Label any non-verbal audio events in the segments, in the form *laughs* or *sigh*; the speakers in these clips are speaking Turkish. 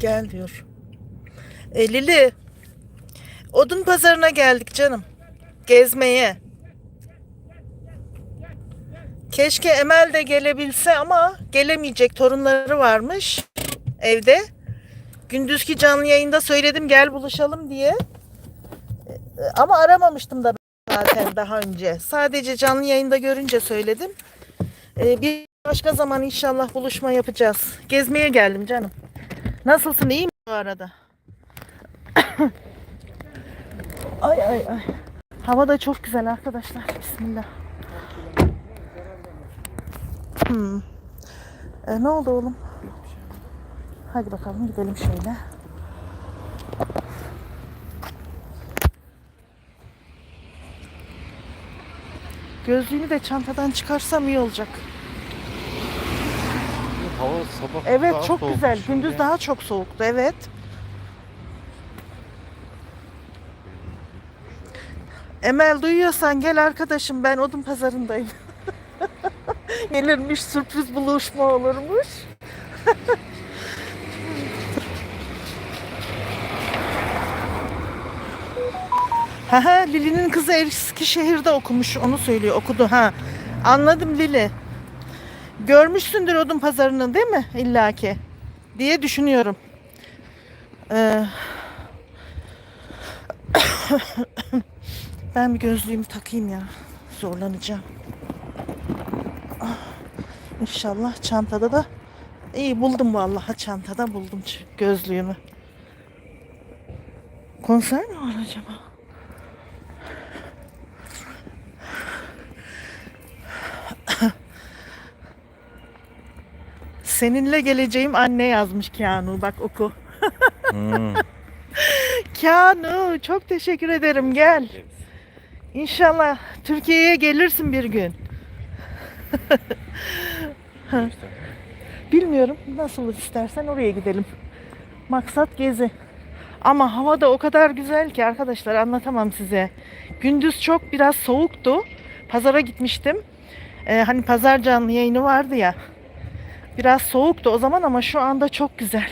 Gel diyor. E, Lili. Odun pazarına geldik canım. Gezmeye. Keşke Emel de gelebilse ama gelemeyecek. Torunları varmış evde. Gündüzki canlı yayında söyledim gel buluşalım diye. E, Ama aramamıştım da zaten daha önce. Sadece canlı yayında görünce söyledim. E, Bir başka zaman inşallah buluşma yapacağız. Gezmeye geldim canım. Nasılsın iyi mi bu arada? *coughs* ay ay ay. Hava da çok güzel arkadaşlar. Bismillah. Hmm. E, ne oldu oğlum? Hadi bakalım gidelim şöyle. Gözlüğümü de çantadan çıkarsam iyi olacak. Hava sabah Evet daha çok soğuk güzel. şimdi. Gündüz daha çok soğuktu. Evet. Emel duyuyorsan gel arkadaşım ben odun pazarındayım. *laughs* Gelirmiş sürpriz buluşma olurmuş. *laughs* Ha ha Lili'nin kızı Eskişehir'de okumuş onu söylüyor okudu ha. Anladım Lili. Görmüşsündür odun pazarını değil mi illaki? Diye düşünüyorum. Ee, *coughs* ben bir gözlüğümü takayım ya. Zorlanacağım. Ah, İnşallah çantada da iyi buldum vallahi çantada buldum gözlüğümü. Konser mi var acaba? Seninle geleceğim anne yazmış Kanu. Bak oku. Hmm. *laughs* Kanu çok teşekkür ederim gel. İnşallah Türkiye'ye gelirsin bir gün. *laughs* Bilmiyorum nasıl istersen oraya gidelim. Maksat gezi. Ama hava da o kadar güzel ki arkadaşlar anlatamam size. Gündüz çok biraz soğuktu. Pazara gitmiştim. Ee, hani pazar canlı yayını vardı ya. Biraz soğuktu o zaman ama şu anda çok güzel.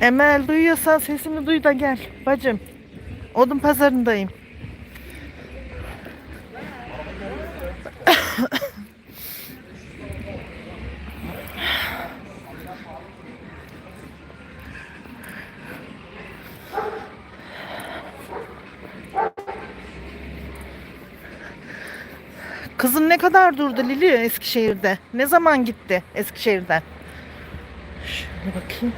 Emel duyuyorsan sesimi duy da gel bacım. Odun pazarındayım. Kızın ne kadar durdu Lili Eskişehir'de? Ne zaman gitti Eskişehir'den? Şöyle bakayım.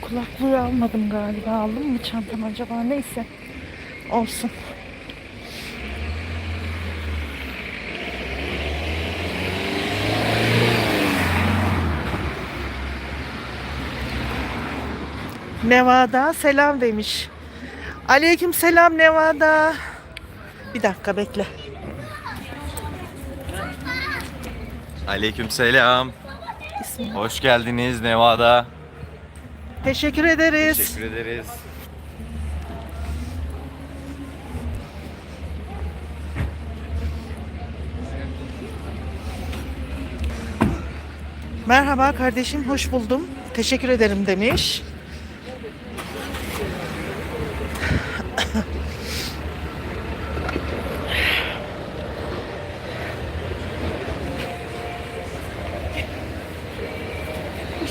Kulaklığı almadım galiba. Aldım mı çantam acaba? Neyse. Olsun. Nevada selam demiş. Aleyküm selam Nevada. Bir dakika bekle. Aleykümselam. Bismillah. Hoş geldiniz Nevada. Teşekkür ederiz. Teşekkür ederiz. Merhaba kardeşim, hoş buldum. Teşekkür ederim demiş.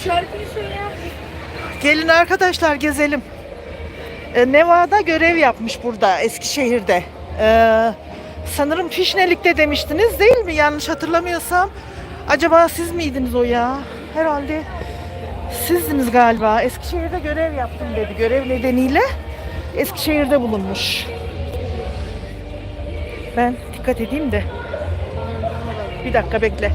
Şarkıyı söyleyen Gelin arkadaşlar gezelim. Ee, Nevada görev yapmış burada Eskişehir'de. Ee, sanırım Fişnelik'te demiştiniz değil mi? Yanlış hatırlamıyorsam. Acaba siz miydiniz o ya? Herhalde sizdiniz galiba. Eskişehir'de görev yaptım dedi. Görev nedeniyle Eskişehir'de bulunmuş. Ben dikkat edeyim de. Bir dakika bekle.